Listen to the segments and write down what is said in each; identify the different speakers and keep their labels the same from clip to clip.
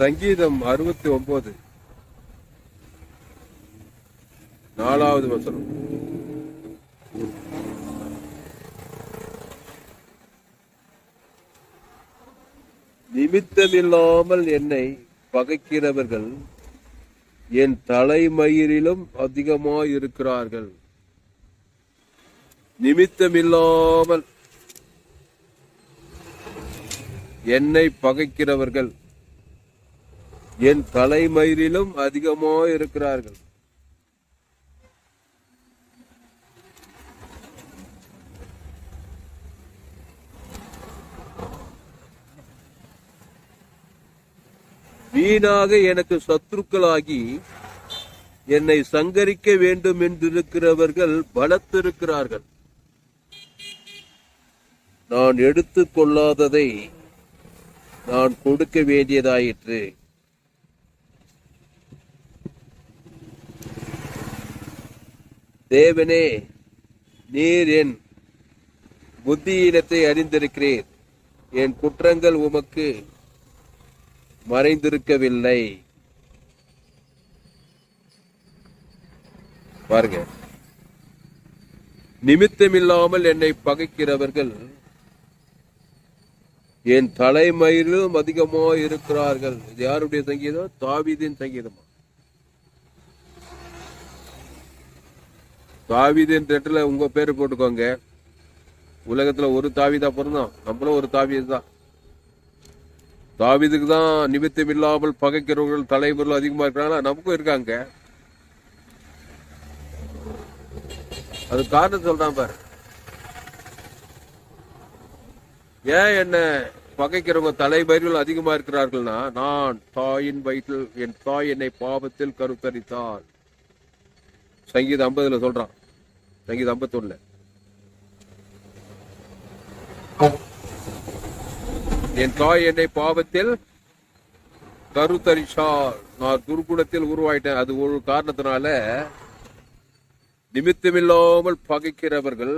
Speaker 1: சங்கீதம் அறுபத்தி ஒன்பது நாலாவது வசனம். நிமித்தமில்லாமல் என்னை பகைக்கிறவர்கள் என் தலைமயிரிலும் அதிகமாயிருக்கிறார்கள். நிமித்தமில்லாமல் என்னை பகைக்கிறவர்கள் என் தலைமயிரிலும் அதிகமோ இருக்கிறார்கள் வீணாக எனக்கு சத்துருக்களாகி என்னை சங்கரிக்க வேண்டும் என்றிருக்கிறவர்கள் பலத்திருக்கிறார்கள். நான் எடுத்துக் கொள்ளாததை நான் கொடுக்க வேண்டியதாயிற்று. தேவனே நீர் என் புத்தியினத்தை அறிந்திருக்கிறீர். என் குற்றங்கள் உமக்கு மறைந்திருக்கவில்லை. பாருங்க. நிமித்தமில்லாமல் என்னை பகைக்கிறவர்கள் என் தலைமயிலும் அதிகமாக இருக்கிறார்கள் இது யாருடைய சங்கீதம்? தாவிதின் சங்கீதமா? தாவீதின் ரெட்டில் உங்கள் பேர் போட்டுக்கோங்க. உலகத்தில் ஒரு தாவிதா பிறந்தோம் நம்மளும் ஒரு தாவீது தான் தாவீதுக்கு தான் நிமித்தம் இல்லாமல் பகைக்கிறவர்கள் தலைவர்கள் அதிகமாக இருக்கிறாங்களா நமக்கும் இருக்காங்க. அது காரணம் சொல்றான் பாரு. ஏன் என்ன பகைக்கிறவங்க தலைவர்கள் அதிகமா இருக்கிறார்கள்னா நான் தாயின் வயிற்றில் என் தாய் என்னை பாவத்தில் கருத்தரித்தாள். சங்கீதம் ஐம்பதுல சொல்றான். சங்கீதம் ஐம்பத்தொன்னுல என் தாய் என்னை பாவத்தில் கருத்தரிச்சாள். நான் துர்குணத்தில் உருவாயிட்டேன். அது ஒரு காரணத்தினால நிமித்தமில்லாமல் பகைக்கிறவர்கள்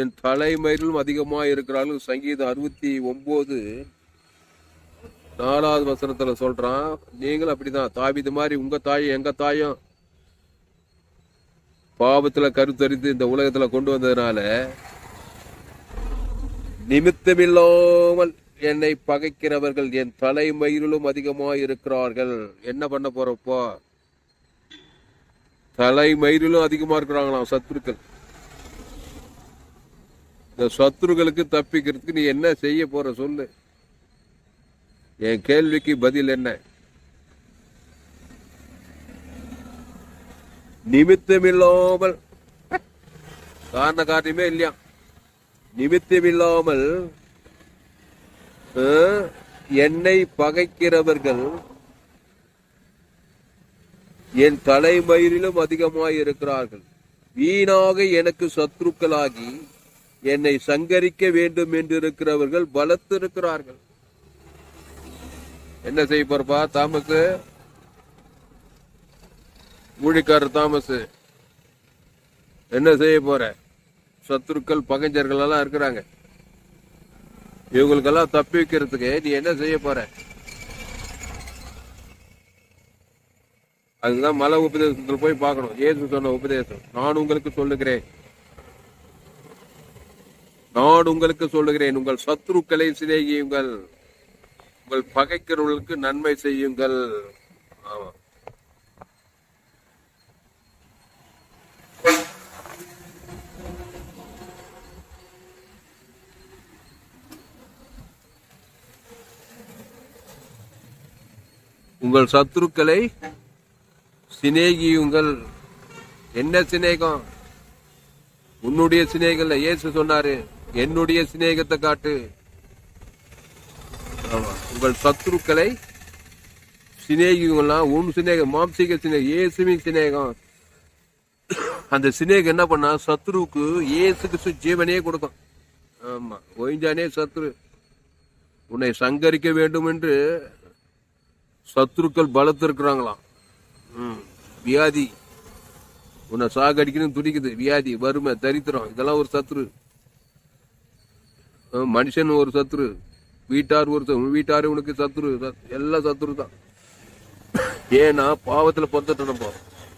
Speaker 1: என் தலைமையிலும் அதிகமாக இருக்கிறார்கள். சங்கீதம் அறுபத்தி ஒன்பது நாலாவது வசனத்துல சொல்றான் நீங்களும் அப்படிதான். தாவிது மாதிரி உங்க தாயும் எங்க தாயும் பாவத்தில் கருத்தரித்து இந்த உலகத்தில் கொண்டு வந்ததுனால நிமித்தமில்லாமல் என்னை பகைக்கிறவர்கள் என் தலைமயிலும் அதிகமாக இருக்கிறார்கள் என்ன பண்ண போறப்போ? தலைமயிலும் அதிகமாக இருக்கிறாங்களாம் சத்துருக்கள் இந்த சத்துருக்களுக்கு தப்பிக்கிறதுக்கு நீ என்ன செய்ய போற சொல்லு. என் கேள்விக்கு பதில் என்ன? நிமித்தமில்லாமல். காரண காரியமே இல்லையா? நிமித்தமில்லாமல் என்னை பகைக்கிறவர்கள் என் தலைமயிரிலும் அதிகமாய் இருக்கிறார்கள் வீணாக எனக்கு சத்ருக்களாகி என்னை சங்கரிக்க வேண்டும் என்று இருக்கிறவர்கள் பலத்திருக்கிறார்கள். என்ன செய்ய போறப்பா தாமஸ் ஊழிக்காரர் தாமஸ் என்ன செய்ய போற? சத்துருக்கள் பகைஞர்கள் எல்லாம் இருக்கிறாங்க. இவங்களுக்கெல்லாம் தப்பி வைக்கிறதுக்கு நீ என்ன செய்ய போற? அதுதான் மலை உபதேசத்தில் போய் பார்க்கணும். ஏசு சொன்ன உபதேசம். நான் உங்களுக்கு சொல்லுகிறேன். நான் உங்களுக்கு சொல்லுகிறேன். உங்கள் சத்ருக்களை சிநேகியுங்கள். உங்கள் பகைக்கிறவர்களுக்கு நன்மை செய்யுங்கள். ஆமா. உங்கள் சத்துருக்களை சிநேகியுங்கள் என்ன சிநேகம்? உன்னுடைய சிநேகல்ல இயேசு சொன்னாரு என்னுடைய சிநேகத்தை காட்டு. உங்கள் சத்துருக்களை சிநேகிங்களா உன் சிநேகம் மாம்சீக சிநேகம் இயேசுவின் சிநேகம். அந்த சிநேகம் என்ன பண்ணா சத்ருவுக்கு இயேசுக்கு ஜீவனே கொடுக்கும். ஆமா ஒய்ஞ்சானே சத்ரு. உன்னை சங்கரிக்க வேண்டும் என்று சத்துருக்கள் பலத்திருக்கிறாங்களாம். ம், வியாதி. உன்னை சாகடிக்கணும் துடிக்குது. வியாதி வறுமை தரித்திரம். இதெல்லாம் ஒரு சத்ரு மனுஷன் ஒரு சத்ரு வீட்டார் ஒரு வீட்டார் உனக்கு சத்துரு. எல்லாம் சத்துரு தான் ஏன்னா பாவத்தில் பொறுத்துட்டு நம்ம.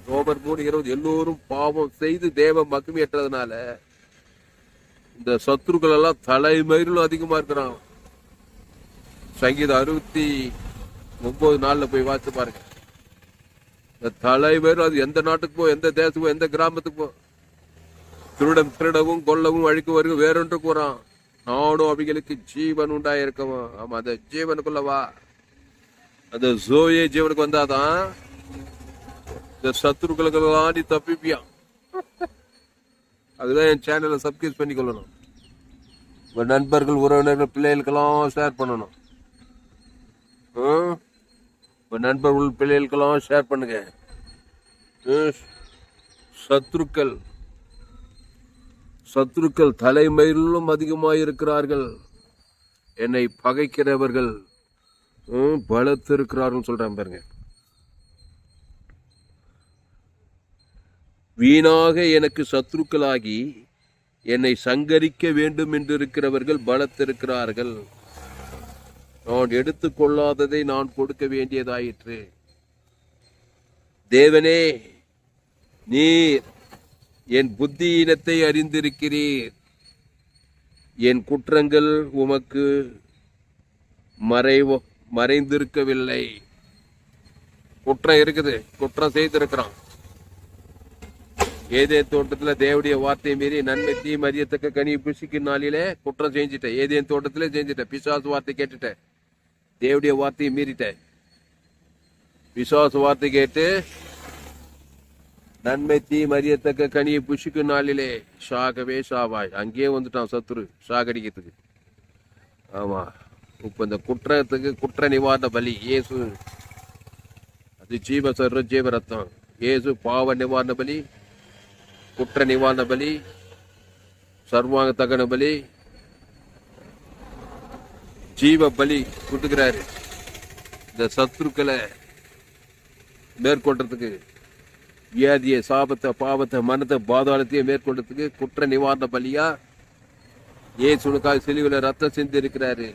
Speaker 1: ரோமர் மூணு இருபது எல்லோரும் பாவம் செய்து தேவ மக்குமியற்றதுனால இந்த சத்துருக்கள் எல்லாம் தலைமயிலும் அதிகமா இருக்கிறான் சங்கீதம் அறுபத்தி ஒன்பது நாளில் போய் வாசித்து பாருங்க. இந்த தலைவர் அது எந்த நாட்டுக்கு போ எந்த தேசத்துக்கு எந்த கிராமத்துக்கு போ. திருடம் திருடவும் கொல்லவும் அழிக்க வருக வேறொன்று கூறான். நானும் அவைகளுக்கு ஜீவன் உண்டாயிருக்கவா ஆமா அந்த ஜீவனுக்குள்ளவா அந்த ஜோயே ஜீவனுக்கு வந்தாதான் இந்த சத்துருக்களுக்கெல்லாம் நீ தப்பிப்பியான் அதுதான் என் சேனலை சப்ஸ்கிரைப் பண்ணிக்கொள்ளணும். கொள்ளணும் நண்பர்கள் உறவினர்கள் பிள்ளைகளுக்கெல்லாம் ஷேர் பண்ணணும். உங்கள் நண்பர்கள் பிள்ளைகளுக்கெல்லாம் ஷேர் பண்ணுங்க. ம். சத்ருக்கள். தலைமையிலும் அதிகமாக இருக்கிறார்கள் என்னை பகைக்கிறவர்கள் ம், பலத்திருக்கிறார்கள் சொல்கிறேன் பாருங்க. வீணாக எனக்கு சத்ருக்களாகி என்னை சங்கரிக்க வேண்டும் என்று இருக்கிறவர்கள் பலத்திருக்கிறார்கள். நான் எடுத்துக்கொள்ளாததை நான் கொடுக்க வேண்டியதாயிற்று. தேவனே நீர் என் புத்தியினத்தை அறிந்திருக்கிறீர். என் குற்றங்கள் உமக்கு மறைவோ மறைந்திருக்கவில்லை. குற்றம் இருக்குது குற்றம் செய்திருக்கிறான் ஏதே தோட்டத்தில் தேவடைய வார்த்தையை மீறி நன்மை தீ மதியத்தக்க கனி புசிக்கும் நாளிலே குற்றம் செஞ்சுட்டேன். ஏதேன் தோட்டத்திலே செஞ்சுட்டேன். பிசாசு வார்த்தை கேட்டுட்டேன். தேவடைய வார்த்தையை மீறிட்டேன் விசுவாச வார்த்தை கேட்டு நன்மை தீ மரியத்தக்க கனியை புஷிக்கும் நாளிலே ஷாகவே ஷாவாய் அங்கேயே வந்துட்டான் சத்துரு ஷாகடிக்கிறதுக்கு ஆமா இப்ப இந்த குற்றத்துக்கு குற்ற நிவாரண பலி இயேசு அது ஜீவ சர்வ ஜீவ ரத்தம் இயேசு பாவ நிவாரண பலி குற்ற நிவாரண பலி சர்வாங்க தகன பலி ஜீவ பலி கொடுத்துக்கிறாரு இந்த சத்ருக்களை மேற்கொள்றதுக்கு வியாதியை சாபத்தை பாவத்தை மனத்தை பாதாளத்தையே மேற்கொள்றதுக்கு குற்ற நிவாரண பலியா? இயேசுனுக்காக சிலுவையில் ரத்தம் சிந்தி இருக்கிறாரு.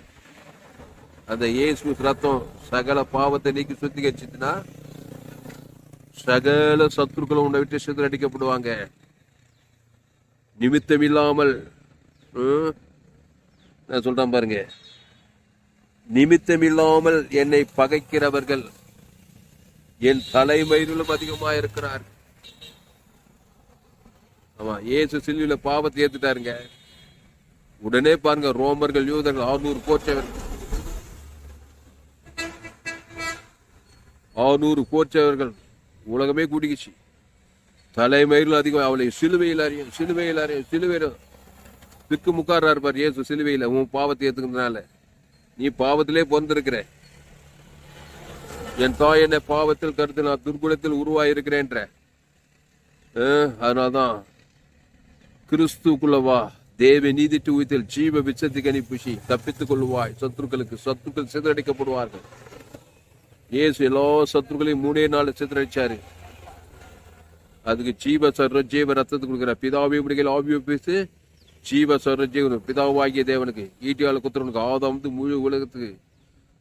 Speaker 1: அந்த இயேசு ரத்தம் சகல பாவத்தை நீக்கி சுத்திகரிச்சுதுன்னா சகல சத்துருக்களும் உன்னை விட்டு சிதறடிக்கப்படுவாங்க நிமித்தம் இல்லாமல் ம், நான் சொல்றேன் பாருங்க. நிமித்தமில்லாமல் என்னை பகைக்கிறவர்கள் என் தலைமயிலும் அதிகமாக இருக்கிறார் ஆமா இயேசு சிலுவையில பாவத்தை ஏத்துட்டாருங்க. உடனே பாருங்க ரோமர்கள் யூதர்கள் ஆறுநூறு கோச்சவர்கள் ஆறுநூறு கோச்சவர்கள் உலகமே குடிக்குச்சு. தலைமயிலும் அதிகம் அவளை சிலுவையில் அறியும் சிலுவையில் அறியும் சிலுவையில் திக்கு முக்காரா இருப்பார் இயேசு சிலுவையில் உன் பாவத்தை ஏத்துக்கிறதுனால. நீ பாவத்திலே பிறந்திருக்கிற என் தாய் என்னை பாவத்தில் கருத்து நான் துர்குணத்தில் உருவாயிருக்கிறேன்ற. அதனால்தான் கிறிஸ்துக்குள்ள வா. தேவ நீதிட்டு உயிர்த்தல் ஜீவ விச்சத்துக்கு அனுப்பிச்சு தப்பித்துக் கொள்வாய் சத்துருக்களுக்கு சத்துருக்கள் சிதறடிக்கப்படுவார்கள். இயேசு எல்லா சத்துருக்களையும் மூணே நாள் சிதறடிச்சாரு. அதுக்கு ஜீவ சர்வ ஜீவ ரத்தத்தை கொடுக்குற. பிதாவை பிடிக்கல ஆவியோ பேசு ஜீவ சர்வ ஜீவன் பிதாவாகிய தேவனுக்கு ஈட்டியால் குத்துறவனுக்கு ஆதாம் வந்து முழு உலகத்துக்கு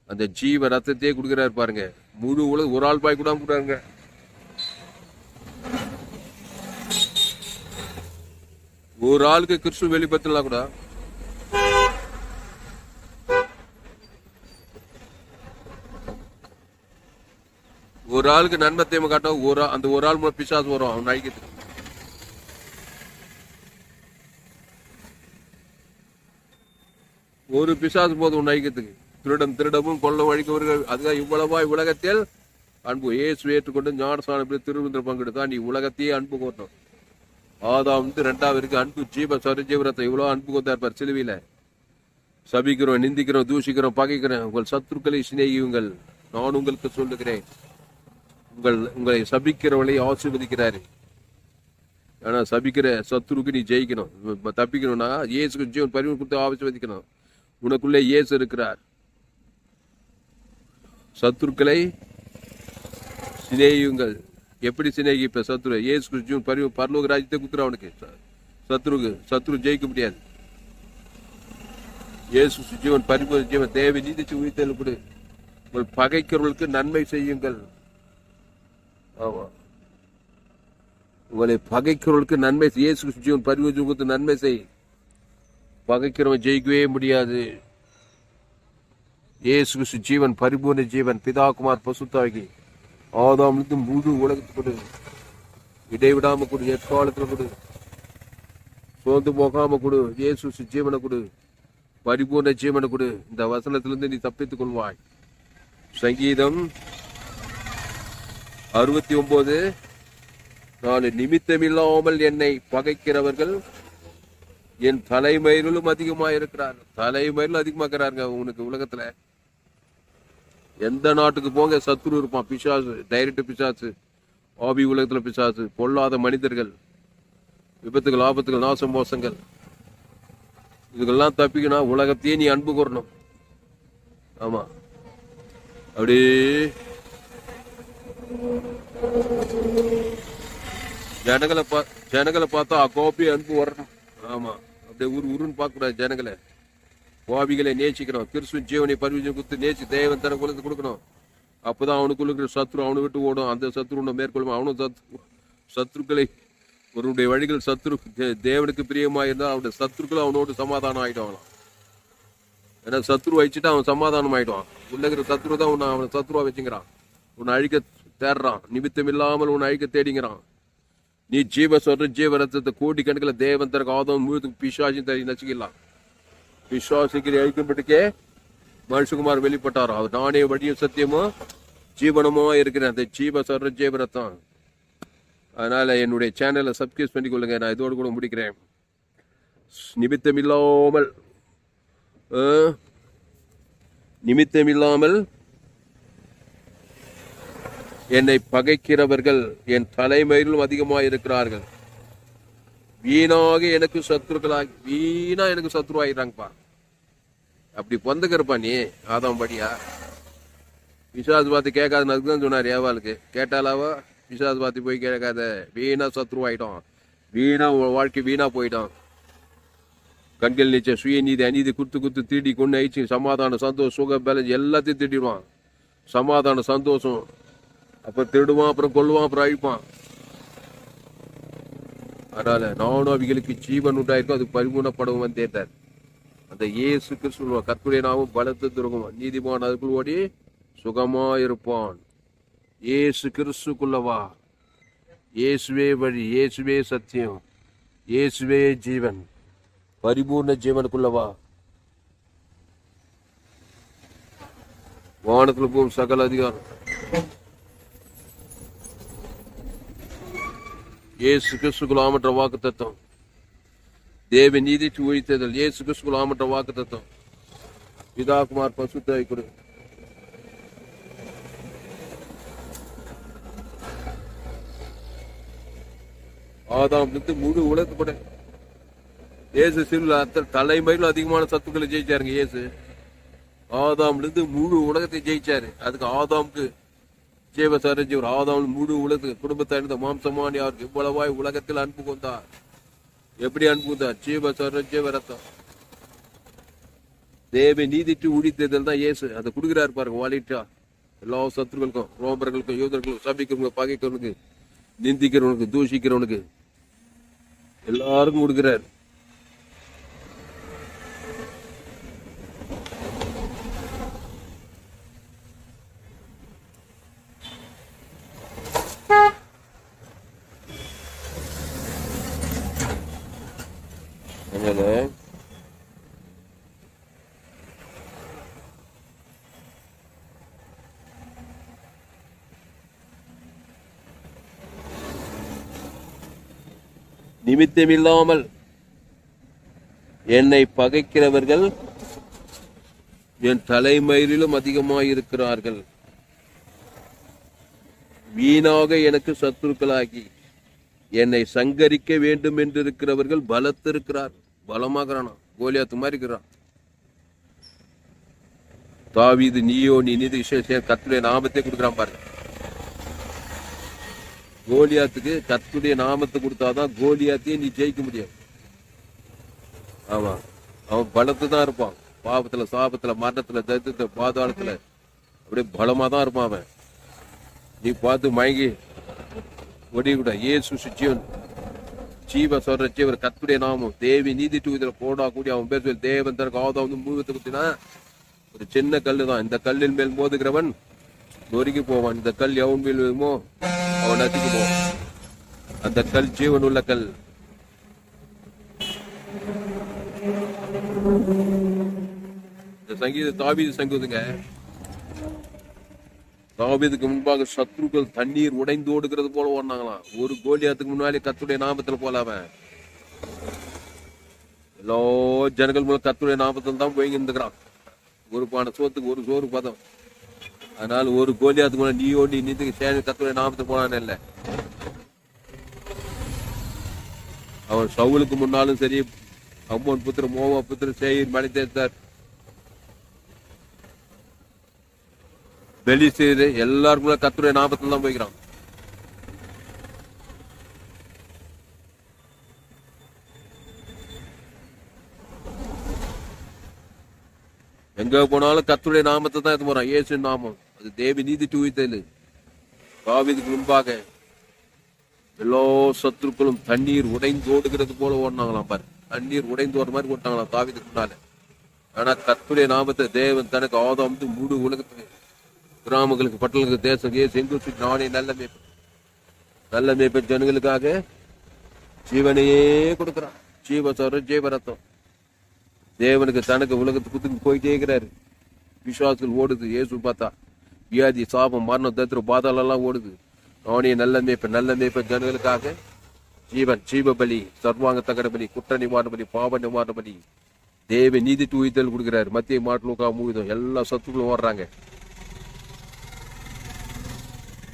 Speaker 1: அந்த ஜீவ ரத்தத்தையே கொடுக்குறாரு பாருங்க. முழு உலகம் ஒரு ஆள் பாய் கூட கொடுக்குறாங்க ஒரு ஆளுக்கு கிறிஸ்து வெளிப்படுத்தலாம் கூட? ஒரு ஆளுக்கு நன்மை தேவை காட்டும் ஒரு அந்த ஒரு ஆள் மூலம் பிசாசு வரும் அவன் அழிக்கிறதுக்கு ஒரு பிசாசு போதும் உன் ஐக்கியத்துக்கு. திருடம் திருடமும் கொள்ள வழிக்கவர்கள். அதுதான் இவ்வளவா உலகத்தில் அன்பு. இயேசு ஏற்றுக்கொண்டு ஞானசானம் திருவிந்திர பங்கெடுத்தான். நீ உலகத்தையே அன்பு கோட்டணும் ஆதாம் வந்து ரெண்டாவது இருக்கு அன்பு. ஜீவ சரஜீவரத்தை இவ்வளோ அன்பு கொண்டா இருப்பார் சிலுவையில். சபிக்கிறோம் நிந்திக்கிறோம் தூஷிக்கிறோம் பகைக்கிறோம். உங்கள் சத்துருக்களை சிநேகியுங்கள். நான் உங்களுக்கு சொல்லுகிறேன். உங்கள் உங்களை சபிக்கிறவளை ஆசீர்வதிக்கிறாரு. ஆனால் சபிக்கிற சத்துருக்கு நீ ஜெயிக்கணும். தப்பிக்கணும்னா இயேசுக்கு ஜீவன் பரிவு கொடுத்து ஆசீர்வதிக்கணும். உனக்குள்ளே இயேசு இருக்கிறார். சத்துருக்களை சிநேகியுங்கள். எப்படி சிநேகிப்ப? சத்ரு ஏசு கிறிஸ்துவின் பரிவு பரலோக ராஜ்யத்தை குத்துற அவனுக்கு சத்ருக்கு சத்ரு ஜெயிக்க முடியாது. இயேசு ஜீவன் பரிபூர்ண ஜீவன் தேவை நீதிச்சு உயிர்த்தல் கொடு. உங்கள் பகைக்கிறவர்களுக்கு நன்மை செய்யுங்கள். ஆமா. உங்களை பகைக்கிறவர்களுக்கு நன்மை செய். இயேசு ஜீவன் பரிபூர்ண நன்மை செய். பகைக்கிறவன் ஜெயிக்கவே முடியாது. இயேசு கிறிஸ்து ஜீவன் பரிபூர்ண ஜீவன் பிதாகுமார் பசுத்தாகி ஆதாமிலிருந்து முழு உலகத்துக்கு கொடு. இடைவிடாம கொடு எக்காலத்துல கொடு. சோர்ந்து போகாம கொடு. இயேசு கிறிஸ்து ஜீவனை கொடு. பரிபூர்ண ஜீவனை கொடு. இந்த வசனத்திலிருந்து நீ தப்பித்துக் கொள்வாய். சங்கீதம் அறுபத்தி ஒன்பது நான் நிமித்தமில்லாமல் என்னை பகைக்கிறவர்கள் என் தலைமயிலும் அதிகமா இருக்கிறார் தலைமயிலும் அதிகமா இருக்கிறாருங்க உனக்கு உலகத்துல. எந்த நாட்டுக்கு போங்க சத்துரு இருப்பான் பிசாசு டைரக்ட் பிசாசு. ஆபி உலகத்துல பிசாசு பொல்லாத மனிதர்கள். விபத்துகள் ஆபத்துகள் நாசம் மோசங்கள். இதுக்கெல்லாம் தப்பிக்கணும் உலகத்தையே நீ அன்பு கூறணும். ஆமா. அப்படி. ஜனங்களை பா ஜனங்களை பார்த்தா கோபி அன்பு வரணும் ஆமா. அப்படியே உரு உருன்னு பார்க்கக்கூடாது ஜனங்களை. கோபிகளை நேசிக்கணும் கிறிஸ்துவின் ஜீவனை பரிவிஜம் கொடுத்து நேசி தேவன் தன குலத்தை கொடுக்கணும். அப்போதான் அவனுக்குள்ள இருக்கிற சத்ரு அவனை விட்டு ஓடும். அந்த சத்ரு மேற்கொள்ளும். அவனும் சத்ரு சத்ருக்களை அவருடைய வழிகள் சத்ரு தே- தேவனுக்கு பிரியமாக இருந்தால் அவனுடைய சத்ருக்கள் அவனோடு சமாதானம் ஆயிடுவாங்களாம். ஏன்னா சத்ரு வச்சுட்டு அவன் சமாதானம் ஆகிடுவான் உள்ளங்கிற சத்ரு தான் உன்னை அவனை சத்ருவா வச்சுங்கிறான் உன்னை அழிக்க தேடுறான் நிமித்தம் இல்லாமல் உன்னை அழிக்க தேடிங்கிறான் நீ ஜீவ சொல்ற ஜீவ ரத்தத்தை கோடி கணக்கில் தேவன் தரக்கு ஆதம் முழுது பிசாசின் தரி நச்சுக்கலாம் பிசாசிக்கு அழிக்கும்பட்டுக்கே மனுஷகுமார் வெளிப்பட்டார்? அவர் நானே வழியும் சத்தியமும் ஜீவனமும் இருக்கிறேன். அந்த ஜீவ சொல்ற ஜீவ ரத்தம் அதனால என்னுடைய சேனலை சப்ஸ்கிரைப் பண்ணி கொள்ளுங்க நான் இதோடு கூட முடிக்கிறேன். நிமித்தம் இல்லாமல் நிமித்தம் இல்லாமல் என்னை பகைக்கிறவர்கள் என் தலைமையிலும் அதிகமாக இருக்கிறார்கள் வீணாக எனக்கு சத்ருக்களாகி வீணா எனக்கு சத்ருவாயிடுறாங்கப்பா அப்படி பொந்துக்கிறப்பா நீ ஆதாம் படியா விசாஸ் பார்த்து கேட்காத தான் சொன்னார் ஏவாளுக்கு. கேட்டாலாவா? விசாஸ் பார்த்து போய் கேட்காத வீணா சத்ருவாயிட்டோம் வீணா வாழ்க்கை வீணா போயிட்டோம். கண்கள் நீச்ச சுயநீதி அநீதி குத்து குத்து திருடி கொண்டு அழிச்சு சமாதானம் சந்தோஷம் சுக பேலன்ஸ் எல்லாத்தையும் திருடிடுவான். சமாதானம் சந்தோஷம். அப்புறம் திருடுவான் அப்புறம் கொள்ளுவான் அப்புறம் அழிப்பான். அதனால நானும் அவைகளுக்கு ஜீவன் உண்டாயிருக்கும் அது பரிபூர்ணப்படவும் வந்தேட்டார் அந்த இயேசுக்கு சொல்லுவான் கற்புடைய நாமும் பலத்து துருகும் நீதிமான் அதுக்குள் ஓடி சுகமா இருப்பான் இயேசு கிறிஸ்துக்குள்ளவா இயேசுவே வழி இயேசுவே சத்தியம் இயேசுவே ஜீவன். பரிபூர்ண ஜீவனுக்குள்ளவா வானத்துல போகும் சகல அதிகாரம். இயேசு கிறிஸ்து குலாமற்ற வாக்கு தத்துவம் தேவ நீதிக்கு உயிர்த்ததல் இயேசு கிறிஸ்து குலாமற்ற வாக்கு தத்துவம் பிதாகுமார் பசுத்தாய் கொடு ஆதாம் இருந்து முழு உலகப்பட இயேசு சிறுல அத்தனை தலைமையிலும் அதிகமான சத்துக்களை ஜெயிச்சாருங்க இயேசு ஆதாம்ல இருந்து முழு உலகத்தை ஜெயிச்சாரு அதுக்கு ஆதாம்க்கு ஜீவசரஞ்சீவர் ஆதாம் முழு உலகத்துக்கு குடும்பத்தை அணிந்த மாம்சமான் யாருக்கு இவ்வளவாய் உலகத்தில் அன்பு கொண்டார். எப்படி அன்பு கொண்டார்? ஜீவசரஞ்சீவ ரத்தம் தேவை நீதிட்டு ஊழித்தேர்தல் தான் இயேசு. அதை கொடுக்குறாரு பாருங்க வாலிட்டா. எல்லா சத்துருக்களுக்கும் ரோமர்களுக்கும் யூதர்களுக்கும் சபிக்கிறவங்க பகைக்கிறவனுக்கு நிந்திக்கிறவனுக்கு தூஷிக்கிறவனுக்கு எல்லாருக்கும் கொடுக்குறாரு அதனால நிமித்தமில்லாமல் என்னை பகைக்கிறவர்கள் என் தலைமயிலும் அதிகமாயிருக்கிறார்கள். வீணாக எனக்கு சத்துருக்களாகி என்னை சங்கரிக்க வேண்டும் என்று இருக்கிறவர்கள் பலத்திருக்கிறார். பலமாகறானா? கோலியாத்து மாதிரி இருக்கிறான் தாவீது நீயோ நீ நிதி விசேஷம் கத்துடைய நாமத்தை கொடுக்குறான் பாருங்க. கோலியாத்துக்கு கத்துடைய நாமத்தை கொடுத்தாதான் கோலியாத்தையே நீ ஜெயிக்க முடியும். ஆமா. அவன் பலத்து தான் இருப்பான். பாவத்துல சாபத்துல மரணத்துல தரித்திரத்துல பாதாளத்துல. அப்படியே பலமா தான் இருப்பான் அவன். நீ பார்த்து மயங்கி ஒடிக்கூட ஏசு ஜீவன் ஜீவ சொல்ற ஜீவர் கத்துடைய நாமம். தேவி நீதி டூ இதுல போடா கூடி அவன் பேர் சொல்லி தேவன் தனக்கு ஆதா வந்து மூவத்தை குத்தினா ஒரு சின்ன கல்லு தான் இந்த கல்லின் மேல் மோதுகிறவன் நொறுக்கி போவான். இந்த கல் எவன் மேல் விழுமோ? O நசுக்கி mo அந்த கல் ஜீவன் உள்ள கல் இந்த சங்கீத தாவீது சங்கீதுங்க தாவீதுக்கு முன்பாக சத்ருக்கள் தண்ணீர் உடைந்து ஓடுகிறது போல ஓடினாங்களாம் ஒரு கோலியாத்துக்கு முன்னாலே கத்துடைய நாமத்துல போல அவன் எல்லா ஜனங்கள் மூலம் கத்துடைய நாமத்தில் தான் போய் இருந்துக்கிறான் ஒரு பான சோத்துக்கு ஒரு சோறு பதம் அதனால ஒரு கோலியாத்துக்கு முன்னாடி நீ ஓடி நீத்துக்கு சேனை கத்துடைய நாமத்துக்கு போனானே இல்ல. அவன் சவுலுக்கு முன்னாலும் சரி அம்மன் புத்திர மோவா புத்திர சேயர் மணி வெளி செய்து எல்லாருக்குள்ள கத்துடைய நாமத்தில் தான் போய்க்கிறான். எங்க போனாலும் கத்துடைய நாமத்தை தான் இது போறான். இயேசு நாமம். அது தேவி நீதி தூவித்தது காவிதுக்கு முன்பாக எல்லா சத்துருக்களும் தண்ணீர் உடைந்து ஓடுகிறது போல ஓடினாங்களாம் பாரு. தண்ணீர் உடைந்து ஓடுற மாதிரி ஓட்டாங்களாம் தாவிதுக்கு முன்னால. ஆனா கத்துடைய நாமத்தை தேவன் தனக்கு ஆதாம் வந்து முழு உலகத்துக்கு கிராமங்களுக்கு பட்டணங்களுக்கு தேசம் ஏ செங்குச்சி நானே நல்ல மேய்ப்பு நல்ல மேய்ப்பு ஜனங்களுக்காக ஜீவனையே கொடுக்குறான். ஜீவசரம் ஜீவரத்தம் தேவனுக்கு தனக்கு உலகத்துக்கு போயிட்டே இருக்கிறாரு. விசுவாசத்தில் ஓடுது ஏசு பார்த்தா. வியாதி சாபம் மரணம் தத்துரு பாதாளெல்லாம் ஓடுது. நானே நல்ல மேய்ப்பன் நல்ல மேய்ப்பன் ஜனங்களுக்காக. ஜீவன் ஜீவ பலி சர்வாங்க தகட பலி குற்ற நிவாரண பலி பாவ நிவாரண பலி தேவ நீதி தூய்தல் கொடுக்கிறாரு. மத்திய மாட்டுலூக்கா மூவிதம் எல்லா சத்துக்களும் ஓடுறாங்க.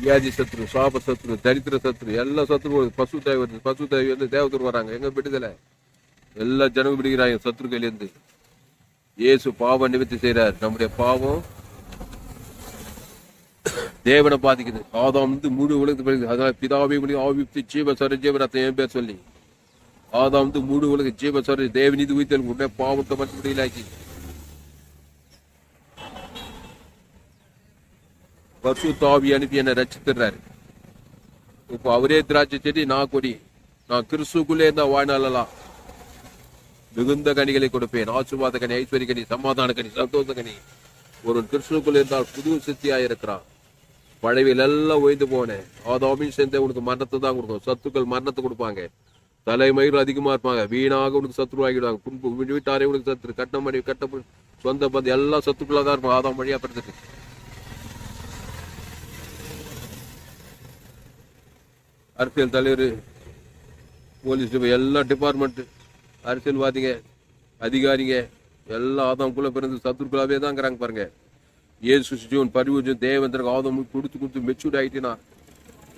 Speaker 1: வியாதி சத்ரு சாப சத்ரு தரித்திர சத்ரு எல்லா சத்ரு பசு தேவை வருது. பசு தேவை வந்து தேவத்தூர் வராங்க. எங்க விடுதலை? எல்லா ஜனமும் விடுகிறாங்க சத்ருக்கள் இருந்து. இயேசு பாவம் நிவர்த்தி செய்கிறார் நம்முடைய பாவம் தேவனை பாதிக்குது. ஆதாம் வந்து முழு உலகத்துக்கு பிறகு அதனால பிதாவை முடியும் ஆவிப்தி ஜீவ சர ஜீவரத்தை என் பேர் சொல்லி. ஆதாம் வந்து முழு உலக ஜீவ சர தேவநீதி உயிர்த்தல் உடனே பாவத்தை மட்டும் முடியலாக்கி பசு தாவி அனுப்பி என்னை ரச்சித்துறாரு இப்போ அவரே திராட்சை செடி நான் கொடி. நான் கிறிஸ்துக்குள்ளே இருந்தா வாழ்நாளலாம் மிகுந்த கனிகளை கொடுப்பேன். ஆசுவாத கனி ஐஸ்வர்ய கனி சமாதான கனி சந்தோஷ கனி. ஒரு கிறிஸ்துக்குள் இருந்தால் புது சித்தியா இருக்கிறான் பழவியில் எல்லாம் ஒய்ந்து போனேன். ஆதாமின் சேர்ந்த உனக்கு மரணத்தை தான் கொடுக்கும். சத்துக்கள் மரணத்தை கொடுப்பாங்க. தலைமயிர் அதிகமாக இருப்பாங்க. வீணாக உனக்கு சத்துரு ஆகிடுவாங்க குடும்ப வீட்டாரே உனக்கு சத்துரு. கட்ட மணி கட்ட சொந்த பந்து எல்லா சத்துக்களாக தான் இருக்கும். ஆதாம் வழியாக பிறந்துட்டு அரசியல் தலைவர் போலீஸ் எல்லா டிபார்ட்மெண்ட் அரசியல்வாதிங்க அதிகாரிங்க எல்லாம் ஆதாம்குள்ள பிறந்து சத்துருக்களாகவே தான் இருக்கிறாங்க பாருங்க ஏசு ஜீவன் பரிவுஜன் தேவந்திரக்கு ஆதம் கொடுத்து கொடுத்து மெச்சூர்ட் ஆயிட்டினா?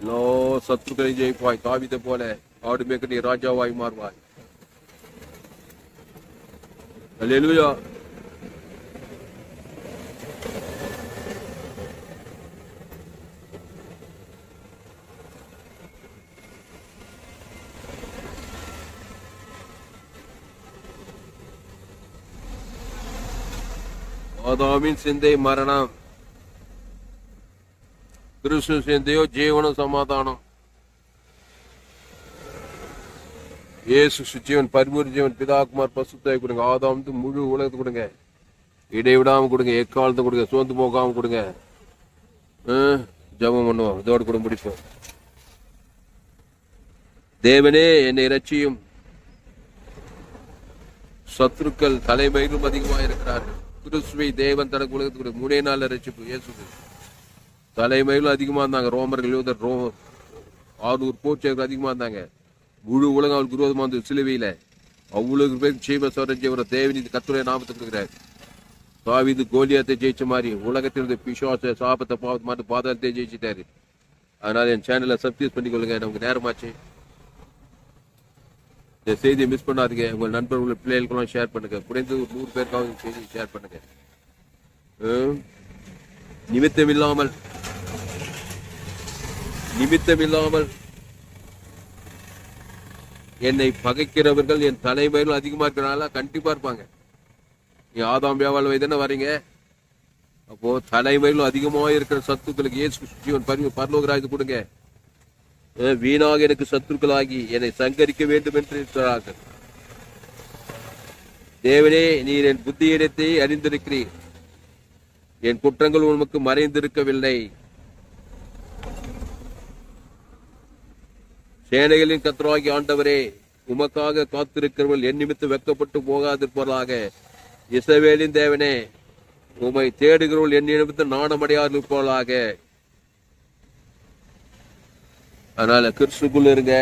Speaker 1: எல்லா சத்துக்களையும் ஜெயிப்பாய் காவிதை போல. ஆடு மேக்க நீ ராஜாவாய் மாறுவாய். அல்லேலூயா ஆதாமின் சிந்தை மரணம் கிறிஸ்து சிந்தையோ ஜீவனம் சமாதானம் இயேசு சுஜீவன் பரிமுறை ஜீவன் பிதாகுமார் பசுத்தாய் கொடுங்க ஆதாம் வந்து முழு உலகத்துக்கு கொடுங்க இடைவிடாம கொடுங்க எக்காலத்தை கொடுங்க சோர்ந்து போகாம கொடுங்க ஜபம் ஜெபம் பண்ணுவோம் இதோடு கூட முடிப்போம் தேவனே என்னை ரட்சியும் சத்துருக்கள் தலைமையிலும் அதிகமாக இருக்கிறார்கள் கிறிஸ்துவை தேவன் தனக்கு உலகத்துக்கு மூணே நாள் ரசிப்பு இயேசு தலைமையிலும் அதிகமாக இருந்தாங்க. ரோமர்கள் யூதர் ரோ ஆறுநூறு போச்சர்கள் அதிகமாக இருந்தாங்க. முழு உலகம் அவளுக்கு விரோதமா இருந்தது சிலுவையில். அவ்வளவு பேர் ஜீவ சௌரஜ்யவர தேவனீதி கத்துரை நாமத்தை கொடுக்குறாரு. சாவிது கோலியாத்தை ஜெயிச்ச மாதிரி உலகத்தில் இருந்த சாபத்தை பாவத்தை மாட்டு பாதாளத்தை ஜெயிச்சிட்டாரு. அதனால் என் சேனலை சப்ஸ்கிரைப் பண்ணிக்கொள்ளுங்க. நமக்கு நேரமாச்சு. இந்த செய்தியை மிஸ் பண்ணாதீங்க. உங்கள் நண்பர்கள் பிள்ளைகளுக்கெல்லாம் ஷேர் பண்ணுங்க. குறைந்தது ஒரு நூறு பேருக்காவது இந்த செய்தியை ஷேர் பண்ணுங்க. நிமித்தம் இல்லாமல் நிமித்தம் இல்லாமல் என்னை பகைக்கிறவர்கள் என் தலைமையில் அதிகமாக இருக்கிறனால கண்டிப்பாக இருப்பாங்க. நீ ஆதாம் வியாபாரம் வயதானே வரீங்க அப்போ தலைமையிலும் அதிகமாக இருக்கிற சத்துக்களுக்கு ஏசு ஜீவன் பரிவு பரலோகராஜ் கொடுங்க. வீணாக எனக்கு சத்துருக்களாகி என்னை சங்கரிக்க வேண்டும் என்று இருக்கிறார்கள் தேவனே நீர் என் புத்தியிடத்தை அறிந்திருக்கிறீர். என் குற்றங்கள் உனக்கு மறைந்திருக்கவில்லை. சேனைகளின் கத்தராகி ஆண்டவரே உமக்காக காத்திருக்கிறவர்கள் என் நிமித்து வெக்கப்பட்டு போகாதிருப்பவர்களாக இசவேலின் தேவனே உமை தேடுகிறவர்கள் என் நிமித்து நாணமடையாது அதனால கிறிஸ்துக்குள்ள இருங்க.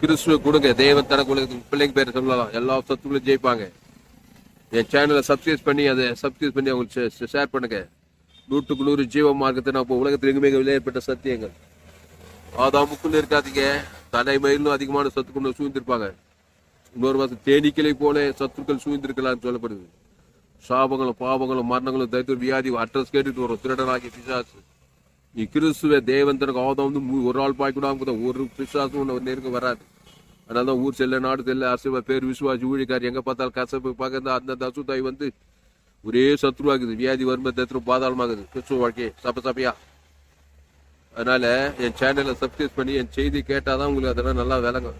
Speaker 1: கிறிஸ்துவ கொடுங்க. தேவன் தனக்குள்ள பிள்ளைங்க பேர் சொல்லலாம். எல்லா சத்துக்களும் ஜெயிப்பாங்க. என் சேனலை சப்ஸ்கிரைப் பண்ணி அதை சப்ஸ்கிரைப் பண்ணி அவங்களுக்கு ஷேர் பண்ணுங்க. நூற்றுக்கு நூறு ஜீவ மார்க்கத்தை நான் இப்போ உலகத்தில் எங்குமே விளையாடப்பட்ட சத்தியங்கள். ஆதாமுக்குள்ள இருக்காதீங்க. தலைமையிலும் அதிகமான சத்துக்குள்ள சூழ்ந்திருப்பாங்க. இன்னொரு மாதம் தேனீக்களை போல சத்துக்கள் சூழ்ந்திருக்கலாம்னு சொல்லப்படுது. சாபங்களும் பாவங்களும் மரணங்களும் தைத்து வியாதி அட்ரஸ் கேட்டுட்டு வரும். திருடனாகி பிசாசு. நீ கிறிஸ்துவ தேவந்தனுக்கு ஆதம் வந்து மூ- ஒரு ஆள் பாய் கூட ஒரு பிசாசும் உன்னை நெருங்க வராது அதனால தான் ஊர் செல்ல நாடு செல்ல அரசு பேர் விசுவாசி ஊழிக்கார் எங்கே பார்த்தாலும் கசப்பு பக்கத்து அந்த அசுத்தாய் வந்து ஒரே சத்ருவாகுது வியாதி வரும்போது தத்துரும் பாதாளமாகுது கிறிஸ்துவ வாழ்க்கை சப்ப சப்பையா அதனால என் சேனலை சப்ஸ்கிரைப் பண்ணி என் செய்தி கேட்டாதான் உங்களுக்கு அதெல்லாம் நல்லா விளங்கும்.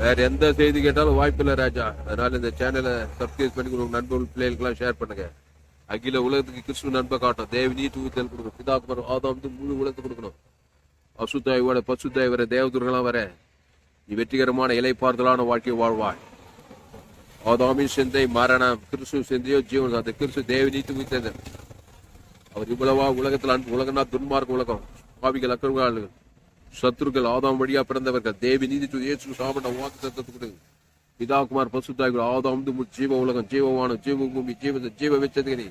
Speaker 1: வேற எந்த செய்தி கேட்டாலும் வாய்ப்பில்லை ராஜா. அதனால இந்த சேனலை சப்ஸ்கிரைப் பண்ணி கொடுங்க நண்பர்கள் பிள்ளைகளுக்கெல்லாம் ஷேர் பண்ணுங்க. அகில உலகத்துக்கு கிறிஸ்துவ நண்பை காட்டும். தேவ நீ ஊத்தல் கொடுக்கணும். பிதாக்குமர் ஆதாம் வந்து முழு உலகத்துக்கு கொடுக்கணும். அசுத்தாய்வோட பசுத்தாய் வர தேவதூர்களாம் வர நீ வெற்றிகரமான இலைப்பார்தலான வாழ்க்கை வாழ்வாய். ஆதாமின் சிந்தை மரணம் கிறிஸ்து சிந்தையோ ஜீவன் அந்த கிறிஸ்து தேவ நீதி ஊத்தது அவர் இவ்வளவா உலகத்தில் அன்பு உலகம்னா துன்மார்க்க உலகம். பாவிகள் அக்கறுகள் சத்துருக்கள் ஆதாம் வழியா பிறந்தவர்கள். தேவி நீதி இயேசு சாப்பிட்ட வாக்கு சத்தத்துக்கு பிதாகுமார் பசுத்தாய்கள் ஆதாம் ஜீவ உலகம். ஜீவமான ஜீவ பூமி ஜீவ ஜீவ வச்சது நீ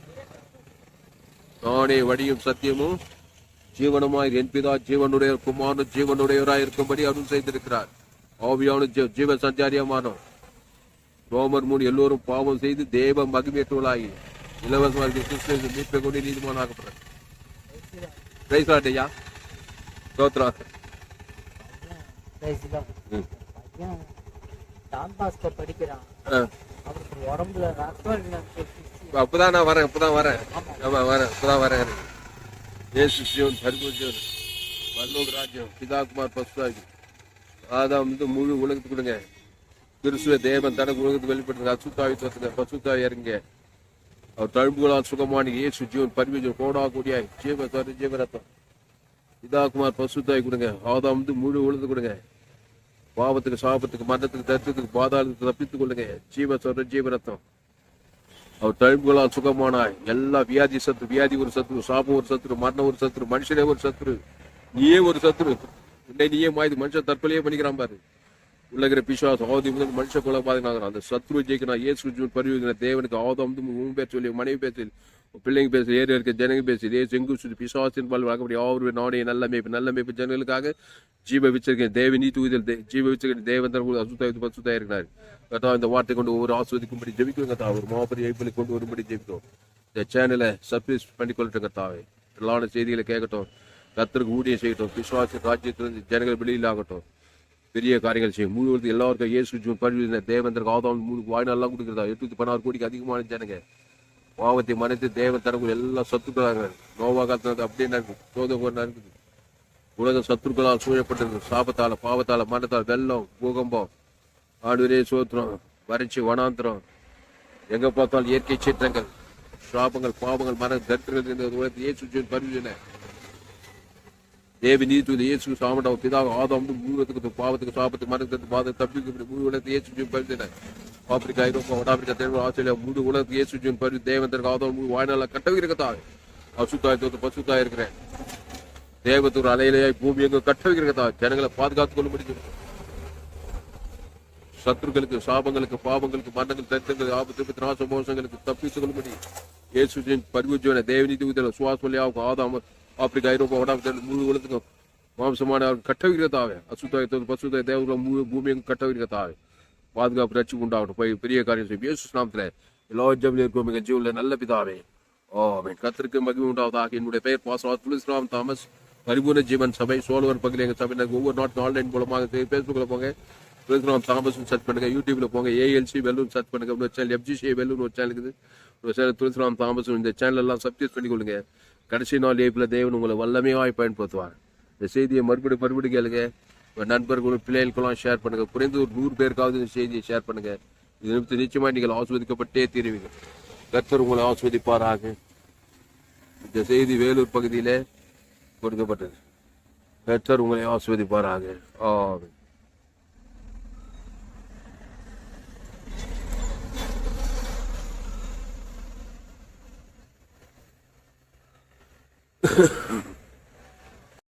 Speaker 1: நானே வழியும் சத்தியமும் ஜீவனமாய் என் பிதா ஜீவனுடைய குமாரன் ஜீவனுடையவராய் இருக்கும்படி அருள் செய்திருக்கிறார். ஆவியான ஜீவ சஞ்சாரியமானோம் ரோமர் மூணு எல்லோரும் பாவம் செய்து தேவ மகிமேற்றுவலாகி இலவசமாக கிறிஸ்து மீட்பை கொண்டு நீதிமானாகப்படுறார் பிரைஸ் ஸ்தோத்ரா
Speaker 2: பையன். டான் பாஸ்கர் படிக்கிறான்.
Speaker 1: ஆ.
Speaker 2: அவருக்கு உடம்புல ரத்தம் இல்லைன்னு சொல்லி
Speaker 1: அப்பதான் நான் வரேன் இப்பதான் வரேன். ஆமா. வரேன் இப்பதான் வரேன் ஏசு சிவன் பரிபூஜன் வல்லோக ராஜ்யம் பிதாகுமார் பசுதாகி. ஆதாம் வந்து முழு உலகத்துக்கு கொடுங்க. கிறிஸ்துவ தேவன் தனக்கு உலகத்துக்கு வெளிப்பட்டு அசுத்தாவி தோத்துங்க பசுத்தாவி இறங்க. அவர் தழும்புகளால் சுகமானி இயேசு ஜீவன் பரிபூஜன் கோடா கூடியாய் ஜீவ சாரி ஜீவரத்தம் பிதாகுமார் பசுத்தாய் கொடுங்க. ஆதாம் வந்து முழு உலகத்துக்கு கொடுங்க. பாவத்துக்கு சாபத்துக்கு மரணத்துக்கு தத்துவத்துக்கு பாதாளத்துக்கு தப்பித்துக் கொள்ளுங்க. ஜீவ சொல்ற ஜீவரத்தம் அவர் தழும்புகளால் சுகமானாய். எல்லா வியாதி சத்துரு வியாதி ஒரு சத்துரு சாபம் ஒரு சத்துரு மரணம் ஒரு சத்துரு மனுஷனே ஒரு சத்துரு. நீயே ஒரு சத்துரு. உன்னை நீயே மாயுது மனுஷன் தற்கொலையே பண்ணிக்கிறான் பாரு. உள்ளகிற பிசுவாசம் ஆவதி முதல் மனுஷ பாதுகாக்கிறான் அந்த சத்ரு ஜெயிக்கணும் இயேசு பரிவிக்கிற தேவனுக்கு ஆவதம் வந்து பேர் சொல்லி மனைவி பேர் சொல்லி பிள்ளைங்க பேசுகிற ஏரியா இருக்க ஜனங்க பேசி செங்கு சுற்றி பிசுவாசின் பால் வாக்கப்படி ஆறு நாடைய நல்ல மேய்ப்பு நல்ல மேய்ப்பு ஜனங்களுக்காக ஜீவ வச்சிருக்கேன் தேவ நீ தூதல் ஜீவ வச்சிருக்கேன் தேவன் கூட அசுத்தாய் பசுத்தாய் இருக்கிறார் கதா இந்த வார்த்தை கொண்டு ஒவ்வொரு ஆஸ்வதிக்கும்படி ஜெபிக்கும் கதா ஒரு மாபெரிய ஐப்பிலை கொண்டு வரும்படி ஜெபிக்கும் இந்த சேனலை சப்ஸ்கிரைப் பண்ணி கொள்ளட்டும் கத்தாவே எல்லான செய்திகளை கேட்கட்டும். கத்தருக்கு ஊழியம் செய்யட்டும். விசுவாச ராஜ்யத்திலிருந்து ஜனங்கள் வெளியில் ஆகட்டும் பெரிய காரியங்கள் செய்யும். மூணு எல்லாருக்கும் இயேசு பரிவு தேவந்தருக்கு ஆதாம் மூணு வாய்நாள்லாம் கொடுக்குறதா? எட்நூத்தி பதினாறு கோடிக்கு அதிகமான ஜனங்க. பாவத்தை மறைத்து தேவன் தனக்குள் எல்லாம் சத்துக்களாங்க நோவா அப்படியே நடக்குது. சோதம் ஒரு நடக்குது. உலக சத்துருக்களால் சூழப்பட்டிருக்கு சாபத்தால பாவத்தால மரணத்தால் வெள்ளம் பூகம்பம் ஆடுவரே சோத்திரம் வறட்சி வனாந்திரம். எங்க பார்த்தாலும் இயற்கை சீற்றங்கள் சாபங்கள் பாவங்கள் மர தரித்திரங்கள் இந்த உலகத்தில் இயேசு ஜீவன் தேவி நீதி இயேசு சாமண்டாவும் பிதாக ஆதாம் வந்து பாவத்துக்கு சாபத்துக்கு மரணத்துக்கு பாத தப்பிக்கு மூணு உலகத்தை இயேசு ஜீவன் ஆப்பிரிக்கா ஐரோப்பா வடாப்பிரிக்கா தெற்கு ஆஸ்திரேலியா முழு உலகத்துக்கு இயேசு ஜீவன் பரி தேவந்தருக்கு ஆதரவு முழு வாழ்நாள கட்டவி இருக்கத்தா அசுத்தாய் தோத்து பசுத்தாய் இருக்கிறேன். தேவத்தூர் அலையிலேயாய் பூமி எங்க கட்டவி இருக்கத்தா ஜனங்களை பாதுகாத்துக் கொள்ள முடியும் சத்துருக்களுக்கு சாபங்களுக்கு பாவங்களுக்கு மரணங்கள் தரித்திரங்கள் ஆபத்து நாச மோசங்களுக்கு தப்பித்துக் கொள்ள கொள்ளும்படி இயேசுஜின் பரிவுஜன தேவநீதி உதவ சுவாசொல்லியாவுக்கு ஆதாம ஆப்பிரிக்கா ஐரோப்பா வடாபிரிக்கா முழு உலகத்துக்கும் மாம்சமான கட்டவிக்கிறதாவே அசுத்தாய் தோத்து பசுத்தாய் தேவகுல முழு பூமி எங்க கட்டவிக்கிறதாவே பாதுகாப்பு ரட்சி உண்டாகட்டும். போய் பெரிய காரியம் செய்யும். இயேசு நாமத்தில் எல்லா ஜபிலும் இருக்கும் எங்க ஜீவன்ல நல்ல பிதாவே. ஓ கத்திற்கு மகிழ்வு உண்டாவதாக. என்னுடைய பெயர் பாசவாத் துளசிராம் தாமஸ். பரிபூர்ண ஜீவன் சபை சோழவர் பகுதியில் எங்கள் சபை நாங்கள் ஒவ்வொரு நாட்டும் ஆன்லைன் மூலமாக ஃபேஸ்புக்கில் போங்க. திருநாம் தாமஸ் சர்ச் பண்ணுங்கள் யூடியூப்பில் போங்க. ஏஎல்சி வெல்லூர் சர்ச் பண்ணுங்க. இன்னொரு சேனல் எஃப்ஜிசி வெல்லூர் ஒரு சேனல் இருக்குது. ஒரு சேனல் துளசிராம் தாமஸ் இந்த சேனல் எல்லாம் சப்ஸ்கிரைப் பண்ணி கொடுங்க கடைசி நாள் ஏப்பில் தேவன் உங்களை வல்லமையாய் பயன்படுத்துவார். இந்த செய்தியை மறுபடியும் மறுபடியும் கேளுங்க. நண்பர்களும் பிள்ளைகளுக்கெல்லாம் ஷேர் பண்ணுங்கள் குறைந்த ஒரு நூறு பேருக்காவது இந்த செய்தியை ஷேர் பண்ணுங்க. இது நிமித்து நிச்சயமாக நீங்கள் ஆஸ்வதிக்கப்பட்டே தீருவீங்க கர்த்தர் உங்களை ஆஸ்வதிப்பாராக. இந்த செய்தி வேலூர் பகுதியில் கொடுக்கப்பட்டது. கர்த்தர் உங்களை ஆஸ்வதிப்பாராக. ஆமாம் Mm-hmm.